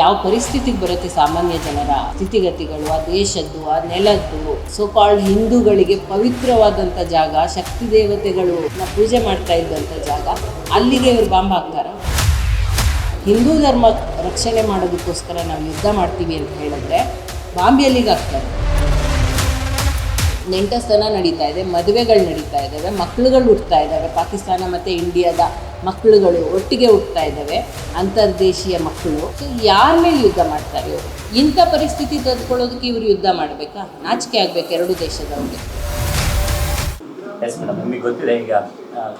ಯಾವ ಪರಿಸ್ಥಿತಿಗೆ ಬರುತ್ತೆ ಸಾಮಾನ್ಯ ಜನರ ಸ್ಥಿತಿಗತಿಗಳು, ಆ ದೇಶದ್ದು, ಆ ನೆಲದ್ದು ಸೊ ಕಾಲ್ಡ್ ಹಿಂದೂಗಳಿಗೆ ಪವಿತ್ರವಾದಂಥ ಜಾಗ, ಶಕ್ತಿ ದೇವತೆಗಳು ಪೂಜೆ ಮಾಡ್ತಾ ಇದ್ದಂಥ ಜಾಗ, ಅಲ್ಲಿಗೆ ಇವರು ಬಾಂಬ್ ಹಾಕ್ತಾರೆ? ಹಿಂದೂ ಧರ್ಮ ರಕ್ಷಣೆ ಮಾಡೋದಕ್ಕೋಸ್ಕರ ನಾವು ಯುದ್ಧ ಮಾಡ್ತೀವಿ ಅಂತ ಹೇಳಿದ್ರೆ ಬಾಂಬ್ ಎಲ್ಲಿಗೆ ಹಾಕ್ತಾರೆ. ನೆಂಟಸ್ತನ ನಡೀತಾ ಇದೆ, ಮದುವೆಗಳು ನಡೀತಾ ಇದ್ದಾವೆ, ಮಕ್ಕಳುಗಳು ಹುಡ್ತಾ ಇದ್ದಾವೆ, ಪಾಕಿಸ್ತಾನ ಮತ್ತು ಇಂಡಿಯಾದ ಮಕ್ಕಳುಗಳು ಒಟ್ಟಿಗೆ ಹುಟ್ತಾ ಇದ್ದಾವೆ, ಅಂತರ್ದೇಶೀಯ ಮಕ್ಕಳು. ಸೊ ಯಾರ ಮೇಲೆ ಯುದ್ಧ ಮಾಡ್ತಾರೆ ಇವರು? ಇಂಥ ಪರಿಸ್ಥಿತಿ ತದ್ಕೊಳ್ಳೋದಕ್ಕೆ ಇವರು ಯುದ್ಧ ಮಾಡಬೇಕಾ? ನಾಚಿಕೆ ಆಗಬೇಕು ಎರಡು ದೇಶದವ್ರಿಗೆ. ಎಸ್ ಮೇಡಮ್ ನಿಮಗೆ ಗೊತ್ತಿದೆ, ಈಗ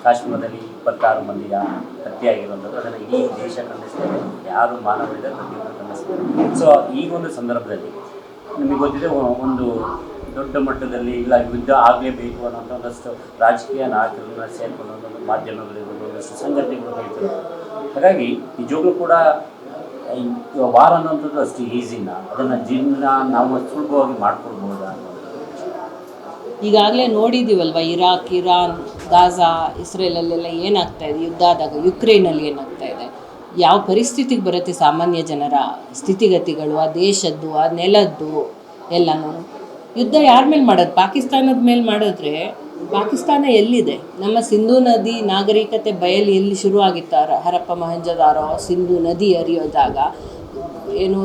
ಕಾಶ್ಮೀರದಲ್ಲಿ ಇಪ್ಪತ್ತಾರು ಮಂದಿಯ ಹತ್ಯೆಯಾಗಿರುವಂಥದ್ದು. ಅದನ್ನು ಇಡೀ ದೇಶ ಯಾರು ಮಾನವರಿದೆ, ಪ್ರತಿಯೊಬ್ಬರು ಖಂಡಿಸ್ತೇವೆ ಸೊ ಈ ಒಂದು ಸಂದರ್ಭದಲ್ಲಿ ನಿಮಗೆ ಗೊತ್ತಿದೆ ಒಂದು ದೊಡ್ಡ ಮಟ್ಟದಲ್ಲಿ ಇಲ್ಲ ಯುದ್ಧ ಆಗಲೇಬೇಕು ಅನ್ನೋಂಥ ಒಂದಷ್ಟು ರಾಜಕೀಯ ನಾಯಕರನ್ನ ಸೇರಿಕೊಂಡು ಒಂದೊಂದು ಮಾಧ್ಯಮಗಳಿರ್ಬೋದು ಒಂದಷ್ಟು ಸಂಘಟನೆಗಳು ಹೇಳ್ತಾರೆ. ಹಾಗಾಗಿ ನಿಜವಾಗ್ಲೂ ಕೂಡ ವಾರ ಅನ್ನೋಂಥದ್ದು ಅಷ್ಟು ಈಸಿನ ಅದನ್ನು ಜೀವನ ನಾವು ಸುಲಭವಾಗಿ ಮಾಡ್ಕೊಳ್ಬೋದಾ ಈಗಾಗಲೇ ನೋಡಿದ್ದೀವಲ್ವ ಇರಾಕ್, ಇರಾನ್, ಗಾಜಾ, ಇಸ್ರೇಲಲ್ಲೆಲ್ಲ ಏನಾಗ್ತಾ ಇದೆ? ಯುದ್ಧ ಆದಾಗ ಯುಕ್ರೇನಲ್ಲಿ ಏನಾಗ್ತಾ ಇದೆ? ಯಾವ ಪರಿಸ್ಥಿತಿಗೆ ಬರುತ್ತೆ ಸಾಮಾನ್ಯ ಜನರ ಸ್ಥಿತಿಗತಿಗಳು? ಆ ದೇಶದ್ದು, ಆ ನೆಲದ್ದು ಎಲ್ಲನೂ ಯುದ್ಧ ಯಾರ ಮೇಲೆ ಮಾಡೋದು? ಪಾಕಿಸ್ತಾನದ ಮೇಲೆ ಮಾಡಿದ್ರೆ ಪಾಕಿಸ್ತಾನ ಎಲ್ಲಿದೆ? ನಮ್ಮ ಸಿಂಧೂ ನದಿ ನಾಗರಿಕತೆ ಬಯಲು ಎಲ್ಲಿ ಶುರು ಆಗಿತ್ತು? ಹರ ಹರಪ್ಪ ಮಹಂಜದಾರೋ, ಸಿಂಧೂ ನದಿ ಹರಿಯೋ ಜಾಗ, ಏನು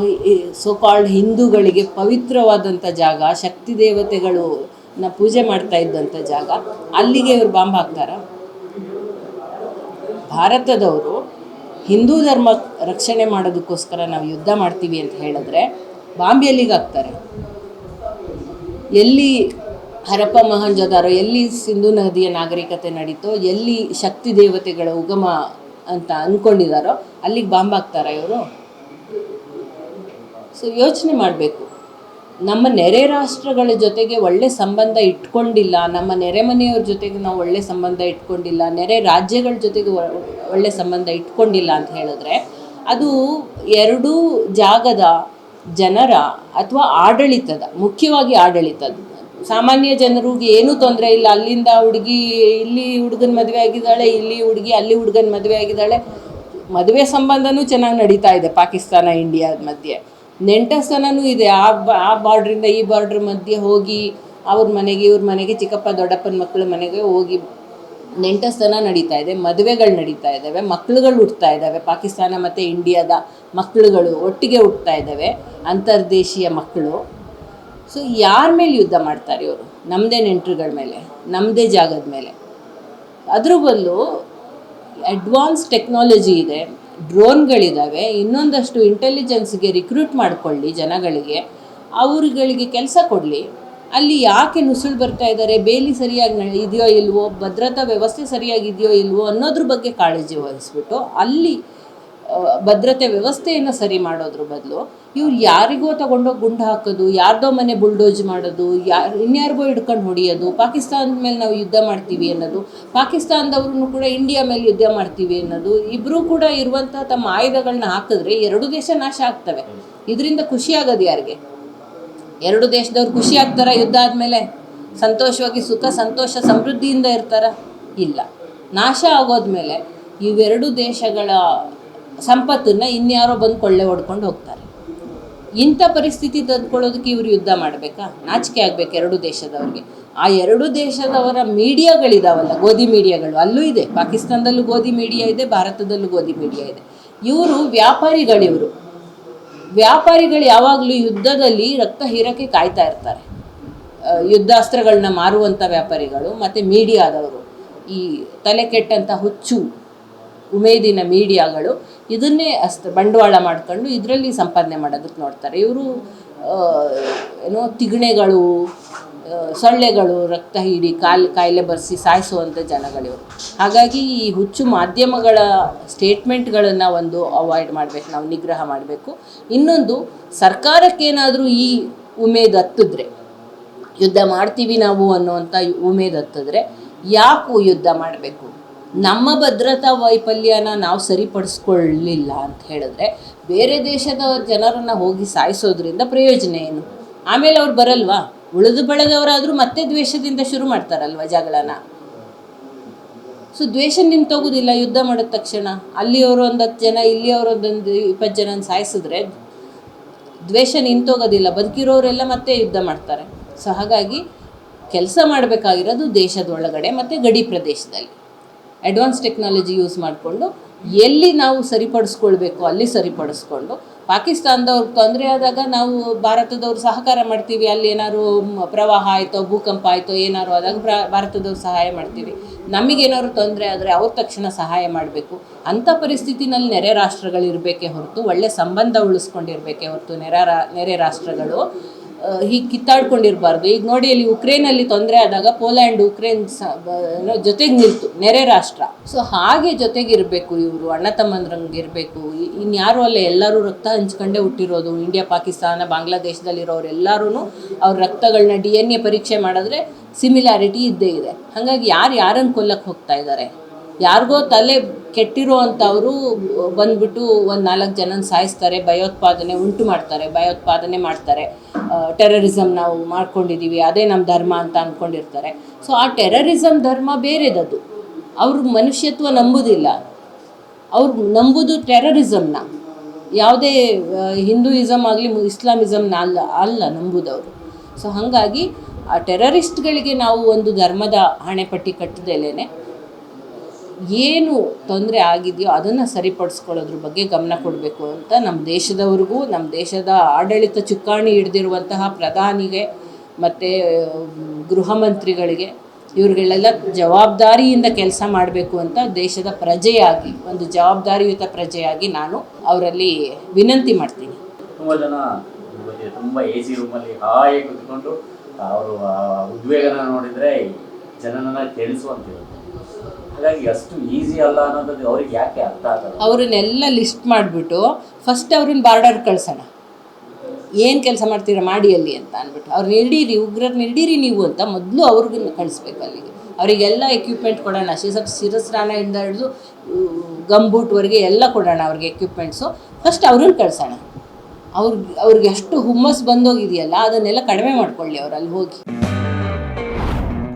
ಸೋ ಕಾಲ್ಡ್ ಹಿಂದೂಗಳಿಗೆ ಪವಿತ್ರವಾದಂಥ ಜಾಗ, ಶಕ್ತಿ ದೇವತೆಗಳು ನ ಪೂಜೆ ಮಾಡ್ತಾ ಇದ್ದಂಥ ಜಾಗ, ಅಲ್ಲಿಗೆ ಇವರು ಬಾಂಬ್ ಹಾಕ್ತಾರ? ಭಾರತದವರು ಹಿಂದೂ ಧರ್ಮ ರಕ್ಷಣೆ ಮಾಡೋದಕ್ಕೋಸ್ಕರ ನಾವು ಯುದ್ಧ ಮಾಡ್ತೀವಿ ಅಂತ ಹೇಳಿದ್ರೆ ಬಾಂಬ್ ಎಲ್ಲಿಗೆ ಹಾಕ್ತಾರೆ? ಎಲ್ಲಿ ಹರಪ್ಪ ಮಹಂಜದಾರೋ ಎಲ್ಲಿ ಸಿಂಧು ನದಿಯ ನಾಗರಿಕತೆ ನಡೀತೋ, ಎಲ್ಲಿ ಶಕ್ತಿ ದೇವತೆಗಳ ಉಗಮ ಅಂತ ಅಂದ್ಕೊಂಡಿದ್ದಾರೋ ಅಲ್ಲಿಗೆ ಬಾಂಬ್ ಹಾಕ್ತಾರ ಇವರು. ಸೊ ಯೋಚನೆ ಮಾಡಬೇಕು. ನಮ್ಮ ನೆರೆ ರಾಷ್ಟ್ರಗಳ ಜೊತೆಗೆ ಒಳ್ಳೆ ಸಂಬಂಧ ಇಟ್ಕೊಂಡಿಲ್ಲ, ನಮ್ಮ ನೆರೆ ಮನೆಯವ್ರ ಜೊತೆಗೆ ನಾವು ಒಳ್ಳೆ ಸಂಬಂಧ ಇಟ್ಕೊಂಡಿಲ್ಲ, ನೆರೆ ರಾಜ್ಯಗಳ ಜೊತೆಗೆ ಒಳ್ಳೆ ಸಂಬಂಧ ಇಟ್ಕೊಂಡಿಲ್ಲ ಅಂತ ಹೇಳಿದ್ರೆ, ಅದು ಎರಡೂ ಜಾಗದ ಜನರ ಅಥವಾ ಆಡಳಿತದ, ಮುಖ್ಯವಾಗಿ ಆಡಳಿತದ ಸಾಮಾನ್ಯ ಜನರಿಗೆ ಏನೂ ತೊಂದರೆ ಇಲ್ಲ. ಅಲ್ಲಿಂದ ಹುಡುಗಿ, ಇಲ್ಲಿ ಹುಡುಗನ ಮದುವೆ ಆಗಿದ್ದಾಳೆ, ಇಲ್ಲಿ ಹುಡುಗಿ, ಅಲ್ಲಿ ಹುಡುಗನ ಮದುವೆ ಆಗಿದ್ದಾಳೆ. ಮದುವೆ ಸಂಬಂಧನೂ ಚೆನ್ನಾಗಿ ನಡೀತಾ ಇದೆ ಪಾಕಿಸ್ತಾನ ಇಂಡಿಯಾದ ಮಧ್ಯೆ. ನೆಂಟಸ್ತನೂ ಇದೆ. ಆ ಆ ಬಾರ್ಡ್ರಿಂದ ಈ ಬಾರ್ಡ್ರ್ ಮಧ್ಯೆ ಹೋಗಿ ಅವ್ರ ಮನೆಗೆ, ಇವ್ರ ಮನೆಗೆ ಚಿಕ್ಕಪ್ಪ, ದೊಡ್ಡಪ್ಪನ ಮಕ್ಕಳ ಮನೆಗೆ ಹೋಗಿ ನೆಂಟಸ್ತನ ನಡೀತಾ ಇದೆ, ಮದುವೆಗಳು ನಡೀತಾ ಇದ್ದಾವೆ ಮಕ್ಕಳುಗಳು ಹುಟ್ತಾ ಇದ್ದಾವೆ, ಪಾಕಿಸ್ತಾನ ಮತ್ತು ಇಂಡಿಯಾದ ಮಕ್ಕಳುಗಳು ಒಟ್ಟಿಗೆ ಹುಟ್ತಾ ಇದ್ದಾವೆ, ಅಂತರ್ದೇಶೀಯ ಮಕ್ಕಳು. ಸೊ ಯಾರ ಮೇಲೆ ಯುದ್ಧ ಮಾಡ್ತಾರೆ ಇವರು? ನಮ್ಮದೇ ನೆಂಟರುಗಳ ಮೇಲೆ ನಮ್ಮದೇ ಜಾಗದ ಮೇಲೆ. ಅದ್ರ ಬದಲು ಅಡ್ವಾನ್ಸ್ ಟೆಕ್ನಾಲಜಿ ಇದೆ ಡ್ರೋನ್ಗಳಿದ್ದಾವೆ ಇನ್ನೊಂದಷ್ಟು ಇಂಟೆಲಿಜೆನ್ಸ್ಗೆ ರಿಕ್ರೂಟ್ ಮಾಡಿಕೊಳ್ಳಿ ಜನಗಳಿಗೆ, ಅವರುಗಳಿಗೆ ಕೆಲಸ ಕೊಡಲಿ. ಅಲ್ಲಿ ಯಾಕೆ ನುಸುಳು ಬರ್ತಾ ಇದ್ದಾರೆ ಬೇಲಿ ಸರಿಯಾಗಿ ಇದೆಯೋ ಇಲ್ವೋ? ಭದ್ರತಾ ವ್ಯವಸ್ಥೆ ಸರಿಯಾಗಿದೆಯೋ ಇಲ್ವೋ? ಅನ್ನೋದ್ರ ಬಗ್ಗೆ ಕಾಳಜಿ ವಹಿಸ್ಬಿಟ್ಟು ಅಲ್ಲಿ ಭದ್ರತೆ ವ್ಯವಸ್ಥೆಯನ್ನು ಸರಿ ಮಾಡೋದ್ರ ಬದಲು ಇವ್ರು ಯಾರಿಗೋ ತಗೊಂಡೋಗಿ ಗುಂಡು ಹಾಕೋದು ಯಾರ್ದೋ ಮನೆ ಬುಲ್ಡೋಜ್ ಮಾಡೋದು ಯಾರು ಇನ್ಯಾರಿಗೋ ಹಿಡ್ಕೊಂಡು ಹೊಡಿಯೋದು ಪಾಕಿಸ್ತಾನದ ಮೇಲೆ ನಾವು ಯುದ್ಧ ಮಾಡ್ತೀವಿ ಅನ್ನೋದು ಪಾಕಿಸ್ತಾನದವ್ರೂ ಕೂಡ ಇಂಡಿಯಾ ಮೇಲೆ ಯುದ್ಧ ಮಾಡ್ತೀವಿ ಅನ್ನೋದು ಇಬ್ಬರೂ ಕೂಡ ಇರುವಂಥ ತಮ್ಮ ಆಯುಧಗಳನ್ನ ಹಾಕಿದ್ರೆ ಎರಡು ದೇಶ ನಾಶ ಆಗ್ತವೆ. ಇದರಿಂದ ಖುಷಿ ಆಗೋದು ಯಾರಿಗೆ? ಎರಡು ದೇಶದವ್ರು ಖುಷಿ ಆಗ್ತಾರ? ಯುದ್ಧ ಆದಮೇಲೆ ಸಂತೋಷವಾಗಿ ಸುಖ, ಸಂತೋಷ, ಸಮೃದ್ಧಿಯಿಂದ ಇರ್ತಾರ? ಇಲ್ಲ. ನಾಶ ಆಗೋದ್ಮೇಲೆ ಇವೆರಡು ದೇಶಗಳ ಸಂಪತ್ತನ್ನು ಇನ್ಯಾರೋ ಬಂದು ಕೊಳ್ಳೆ ಹೊಡ್ಕೊಂಡು ಹೋಗ್ತಾರೆ. ಇಂಥ ಪರಿಸ್ಥಿತಿ ತಂದ್ಕೊಳ್ಳೋದಕ್ಕೆ ಇವರು ಯುದ್ಧ ಮಾಡಬೇಕಾ? ನಾಚಿಕೆ ಆಗ್ಬೇಕು ಎರಡು ದೇಶದವ್ರಿಗೆ. ಆ ಎರಡು ದೇಶದವರ ಮೀಡಿಯಾಗಳಿದಾವಲ್ಲ, ಗೋಧಿ ಮೀಡಿಯಾಗಳು, ಅಲ್ಲೂ ಇದೆ. ಪಾಕಿಸ್ತಾನದಲ್ಲೂ ಗೋಧಿ ಮೀಡಿಯಾ ಇದೆ, ಭಾರತದಲ್ಲೂ ಗೋಧಿ ಮೀಡಿಯಾ ಇದೆ. ಇವರು ವ್ಯಾಪಾರಿಗಳಿವರು. ವ್ಯಾಪಾರಿಗಳು ಯಾವಾಗಲೂ ಯುದ್ಧದಲ್ಲಿ ರಕ್ತ ಹೀರಕ್ಕೆ ಕಾಯ್ತಾ ಇರ್ತಾರೆ. ಯುದ್ಧ ಯುದ್ಧಾಸ್ತ್ರಗಳನ್ನ ಮಾರುವಂಥ ವ್ಯಾಪಾರಿಗಳು, ಮತ್ತು ಮೀಡಿಯಾದವರು, ಈ ತಲೆ ಕೆಟ್ಟಂಥ ಹುಚ್ಚು ಉಮೇದಿನ ಮೀಡಿಯಾಗಳು, ಇದನ್ನೇ ಅಸ್ತ, ಬಂಡವಾಳ ಮಾಡ್ಕೊಂಡು ಇದರಲ್ಲಿ ಸಂಪಾದನೆ ಮಾಡೋದಕ್ಕೆ ನೋಡ್ತಾರೆ. ಇವರು ಏನೋ ತಿಗಣೆಗಳು ಸೊಳ್ಳೆಗಳು, ರಕ್ತ ಹೀಡಿ, ಕಾಲ್, ಕಾಯಿಲೆ ಬರೆಸಿ ಸಾಯಿಸುವಂಥ ಜನಗಳಿವರು. ಹಾಗಾಗಿ ಈ ಹುಚ್ಚು ಮಾಧ್ಯಮಗಳ ಸ್ಟೇಟ್ಮೆಂಟ್ಗಳನ್ನು ಒಂದು ಅವಾಯ್ಡ್ ಮಾಡಬೇಕು, ನಾವು ನಿಗ್ರಹ ಮಾಡಬೇಕು. ಇನ್ನೊಂದು, ಸರ್ಕಾರಕ್ಕೇನಾದರೂ ಈ ಉಮೇದು ಹತ್ತಿದ್ರೆ, ಯುದ್ಧ ಮಾಡ್ತೀವಿ ನಾವು ಅನ್ನುವಂಥ ಉಮೇದು ಹತ್ತಿದ್ರೆ, ಯಾಕು ಯುದ್ಧ ಮಾಡಬೇಕು? ನಮ್ಮ ಭದ್ರತಾ ವೈಫಲ್ಯನ ನಾವು ಸರಿಪಡಿಸ್ಕೊಳ್ಳಲಿಲ್ಲ ಅಂತ ಹೇಳಿದ್ರೆ, ಬೇರೆ ದೇಶದ ಜನರನ್ನು ಹೋಗಿ ಸಾಯಿಸೋದ್ರಿಂದ ಪ್ರಯೋಜನ ಏನು? ಆಮೇಲೆ ಅವ್ರು ಬರಲ್ವಾ? ಉಳಿದು ಬೆಳೆದವರಾದರೂ ಮತ್ತೆ ದ್ವೇಷದಿಂದ ಶುರು ಮಾಡ್ತಾರಲ್ವ ಜಗಳನ? ಸೊ ದ್ವೇಷ ನಿಂತೋಗೋದಿಲ್ಲ ಯುದ್ಧ ಮಾಡಿದ ತಕ್ಷಣ. ಅಲ್ಲಿಯವರು ಒಂದು ಹತ್ತು ಜನ, ಇಲ್ಲಿಯವರು ಒಂದೊಂದು ಇಪ್ಪತ್ತು ಜನ ಸಾಯಿಸಿದ್ರೆ ದ್ವೇಷ ನಿಂತೋಗೋದಿಲ್ಲ ಬದುಕಿರೋರೆಲ್ಲ ಮತ್ತೆ ಯುದ್ಧ ಮಾಡ್ತಾರೆ. ಸೊ ಹಾಗಾಗಿ ಕೆಲಸ ಮಾಡಬೇಕಾಗಿರೋದು ದೇಶದೊಳಗಡೆ ಮತ್ತು ಗಡಿ ಪ್ರದೇಶದಲ್ಲಿ. ಅಡ್ವಾನ್ಸ್ ಟೆಕ್ನಾಲಜಿ ಯೂಸ್ ಮಾಡಿಕೊಂಡು ಎಲ್ಲಿ ನಾವು ಸರಿಪಡಿಸ್ಕೊಳ್ಬೇಕು, ಅಲ್ಲಿ ಸರಿಪಡಿಸ್ಕೊಂಡು. ಪಾಕಿಸ್ತಾನದವ್ರಿಗೆ ತೊಂದರೆ ಆದಾಗ ನಾವು ಭಾರತದವ್ರು ಸಹಕಾರ ಮಾಡ್ತೀವಿ, ಅಲ್ಲಿ ಏನಾದ್ರು ಪ್ರವಾಹ ಆಯಿತೋ, ಭೂಕಂಪ ಆಯಿತೋ, ಏನಾದ್ರು ಆದಾಗ ಭಾರತದವ್ರು ಸಹಾಯ ಮಾಡ್ತೀವಿ. ನಮಗೇನಾದ್ರು ತೊಂದರೆ ಆದರೆ ಅವ್ರ ತಕ್ಷಣ ಸಹಾಯ ಮಾಡಬೇಕು. ಅಂಥ ಪರಿಸ್ಥಿತಿನಲ್ಲಿ ನೆರೆ ರಾಷ್ಟ್ರಗಳಿರಬೇಕೇ ಹೊರತು, ಒಳ್ಳೆ ಸಂಬಂಧ ಉಳಿಸ್ಕೊಂಡಿರ್ಬೇಕೇ ಹೊರತು ನೆರೆ ರಾ, ನೆರೆ ರಾಷ್ಟ್ರಗಳು. ಹೀಗೆ ಕಿತ್ತಾಡ್ಕೊಂಡಿರಬಾರ್ದು. ಈಗ ನೋಡಿ ಅಲ್ಲಿ ಉಕ್ರೇನಲ್ಲಿ ತೊಂದರೆ ಆದಾಗ ಪೋಲ್ಯಾಂಡ್, ಉಕ್ರೇನ್ ಜೊತೆಗೆ ನಿಲ್ತು, ನೆರೆ ರಾಷ್ಟ್ರ. ಸೊ ಹಾಗೆ ಜೊತೆಗಿರಬೇಕು ಇವರು, ಅಣ್ಣ ತಮ್ಮಂದ್ರಂಗೆ ಇರಬೇಕು ಇನ್ಯಾರು ಅಲ್ಲ ಎಲ್ಲರೂ ರಕ್ತ ಹಂಚ್ಕೊಂಡೇ ಹುಟ್ಟಿರೋದು. ಇಂಡಿಯಾ, ಪಾಕಿಸ್ತಾನ, ಬಾಂಗ್ಲಾದೇಶದಲ್ಲಿರೋರು ಎಲ್ಲರೂ ಅವ್ರ ರಕ್ತಗಳನ್ನ ಡಿ ಎನ್ ಎ ಪರೀಕ್ಷೆ ಮಾಡಿದ್ರೆ ಸಿಮಿಲಾರಿಟಿ ಇದ್ದೇ ಇದೆ. ಹಾಗಾಗಿ ಯಾರು ಯಾರನ್ನು ಕೊಲ್ಲಕ್ಕೆ ಹೋಗ್ತಾ ಇದ್ದಾರೆ ಯಾರಿಗೋ ತಲೆ ಕೆಟ್ಟಿರೋ ಅಂಥವರು ಬಂದ್ಬಿಟ್ಟು ಒಂದು ನಾಲ್ಕು ಜನನ ಸಾಯಿಸ್ತಾರೆ, ಭಯೋತ್ಪಾದನೆ ಉಂಟು ಮಾಡ್ತಾರೆ, ಭಯೋತ್ಪಾದನೆ ಮಾಡ್ತಾರೆ. ಟೆರರಿಸಮ್ ನಾವು ಮಾಡ್ಕೊಂಡಿದ್ದೀವಿ ಅದೇ ನಮ್ಮ ಧರ್ಮ ಅಂತ ಅಂದ್ಕೊಂಡಿರ್ತಾರೆ ಸೊ ಆ ಟೆರರಿಸಮ್ ಧರ್ಮ ಬೇರೆದದು. ಅವರು ಮನುಷ್ಯತ್ವ ನಂಬುದಿಲ್ಲ. ಅವ್ರು ನಂಬುದು ಟೆರರಿಸಮ್ನ ಯಾವುದೇ ಹಿಂದೂಯಿಸಮ್ ಆಗಲಿ ಇಸ್ಲಾಮಿಸಮ್ನ ಅಲ್ಲ ಅಲ್ಲ ನಂಬುದವರು. ಸೊ ಹಾಗಾಗಿ ಆ ಟೆರರಿಸ್ಟ್ಗಳಿಗೆ ನಾವು ಒಂದು ಧರ್ಮದ ಹಣೆಪಟ್ಟಿ ಕಟ್ಟದೇಲೇ ಏನು ತೊಂದರೆ ಆಗಿದೆಯೋ ಅದನ್ನು ಸರಿಪಡಿಸ್ಕೊಳ್ಳೋದ್ರ ಬಗ್ಗೆ ಗಮನ ಕೊಡಬೇಕು ಅಂತ ನಮ್ಮ ದೇಶದವ್ರಿಗೂ, ನಮ್ಮ ದೇಶದ ಆಡಳಿತ ಚುಕ್ಕಾಣಿ ಹಿಡ್ದಿರುವಂತಹ ಪ್ರಧಾನಿಗೆ ಮತ್ತು ಗೃಹ ಮಂತ್ರಿಗಳಿಗೆ ಇವ್ರಿಗೆಲ್ಲ ಜವಾಬ್ದಾರಿಯಿಂದ ಕೆಲಸ ಮಾಡಬೇಕು ಅಂತ ದೇಶದ ಪ್ರಜೆಯಾಗಿ, ಒಂದು ಜವಾಬ್ದಾರಿಯುತ ಪ್ರಜೆಯಾಗಿ ನಾನು ಅವರಲ್ಲಿ ವಿನಂತಿ ಮಾಡ್ತೀನಿ. ತುಂಬ ಜನ ತುಂಬ ಎ ಸಿ ರೂಮಲ್ಲಿ ಹಾಗೆ ಕುತ್ಕೊಂಡು ಅವರು ಉದ್ವೇಗನ ನೋಡಿದರೆ ಜನನ ಕೇಳಿಸುವಂತಿರುತ್ತೆ. ಅಷ್ಟು ಈಸಿ ಅಲ್ಲ ಅನ್ನೋದು ಅವ್ರಿಗೆ ಯಾಕೆ ಅರ್ಥ ಆಗಲ್ಲ? ಅವ್ರನ್ನೆಲ್ಲ ಲಿಸ್ಟ್ ಮಾಡಿಬಿಟ್ಟು ಫಸ್ಟ್ ಅವ್ರನ್ನ ಬಾರ್ಡರ್ ಕಳ್ಸೋಣ. ಏನು ಕೆಲಸ ಮಾಡ್ತೀರಾ ಮಾಡಿ ಅಲ್ಲಿ ಅಂತ ಅಂದ್ಬಿಟ್ಟು. ಅವ್ರನ್ನ ಹಿಡೀರಿ ಉಗ್ರರನ್ನ ಹಿಡೀರಿ ನೀವು ಅಂತ ಮೊದಲು ಅವ್ರಿಗನ್ನ ಕಳಿಸ್ಬೇಕು ಅಲ್ಲಿಗೆ. ಅವರಿಗೆಲ್ಲ ಎಕ್ವಿಪ್ಮೆಂಟ್ ಕೊಡೋಣ. ಶಿರ ಶಿರಸ್ನಾನದಿಂದ ಹಿಡಿದು ಗಂಬೂಟ್ವರೆಗೆ ಎಲ್ಲ ಕೊಡೋಣ ಅವ್ರಿಗೆ ಎಕ್ವಿಪ್ಮೆಂಟ್ಸು ಫಸ್ಟ್ ಅವ್ರನ್ನ ಕಳ್ಸೋಣ. ಅವ್ರಿಗೆ ಅವ್ರಿಗೆ ಎಷ್ಟು ಹುಮ್ಮಸ್ ಬಂದೋಗಿದೆಯಲ್ಲ, ಅದನ್ನೆಲ್ಲ ಕಡಿಮೆ ಮಾಡ್ಕೊಳ್ಳಿ ಅವ್ರು ಅಲ್ಲಿ ಹೋಗಿ.